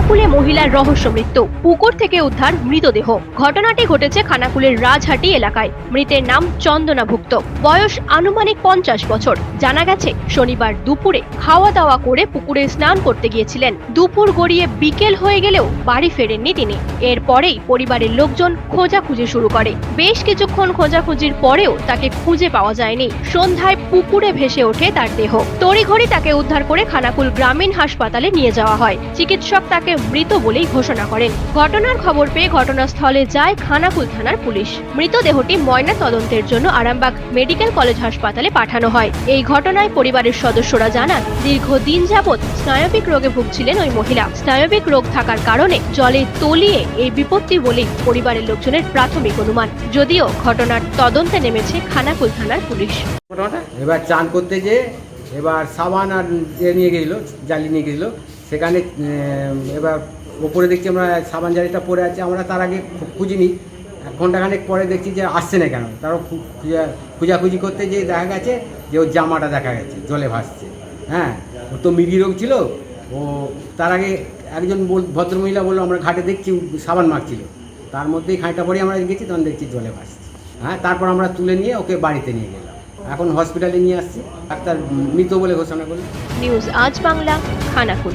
খানাকুলে মহিলার রহস্য মৃত্যু। পুকুর থেকে উদ্ধার মৃতদেহ। ঘটনাটি ঘটেছে খানাকুলের রাজহাটি এলাকায়। মৃতের নাম চন্দনা ভুক্ত বয়স আনুমানিক পঞ্চাশ বছর। জানা গেছে, শনিবার দুপুরে খাওয়া দাওয়া করে পুকুরে স্নান করতে গিয়েছিলেন। দুপুর গড়িয়ে বিকেল হয়ে গেলেও বাড়ি ফেরেননি তিনি। এরপরেই পরিবারের লোকজন খোঁজাখুঁজি শুরু করে। বেশ কিছুক্ষণ খোঁজাখুঁজির পরেও তাকে খুঁজে পাওয়া যায়নি। সন্ধ্যায় পুকুরে ভেসে ওঠে তার দেহ। তড়িঘড়ি তাকে উদ্ধার করে খানাকুল গ্রামীণ হাসপাতালে নিয়ে যাওয়া হয়। চিকিৎসক তাকে মৃত বলেই ঘোষণা করেন। ঘটনার খবর পেয়ে ঘটনাস্থলে যায় খানাকুল থানার পুলিশ। মৃতদেহটি ময়না তদন্তের জন্য আরামবাগ মেডিকেল কলেজ হাসপাতালে পাঠানো হয়। এই ঘটনায় পরিবারের সদস্যরা জানান, দীর্ঘদিন যাবৎ স্নায়বিক রোগে ভুগছিলেন ওই মহিলা। স্নায়বিক রোগ থাকার কারণে জলে তলিয়ে এই বিপত্তি বলেই পরিবারের লোকজনের প্রাথমিক অনুমান। যদিও ঘটনার তদন্তে নেমেছে খানাকুল থানার পুলিশ। এবার চান করতে যে এবার সাবান আর নিয়ে গেছিল, জালি নিয়ে গেছিল। সেখানে এবার ওপরে দেখছি আমরা সাবান জালিটা পড়ে আছে, আমরা তার আগে খুঁজিনি। এক ঘন্টাখানেক পরে দেখছি যে আসছে না কেন। তারও খোঁজাখুঁজি করতে যে দেখা গেছে যে ওর জামাটা দেখা গেছে, জলে ভাসছে। হ্যাঁ ও তো মিরি রোগ ছিল। ও তার আগে একজন ভদ্রমহিলা বলল, আমরা ঘাটে দেখছি সাবান মাখছিল। তার মধ্যেই খানিকটা পরে আমরা গেছি, তখন দেখছি জলে ভাসছে। হ্যাঁ তারপর আমরা তুলে নিয়ে ওকে বাড়িতে নিয়ে গেলাম। এখন হসপিটালে নিয়ে আসছি। ডাক্তার মৃত বলে ঘোষণা করল নিউজ আজ বাংলা খানাকুল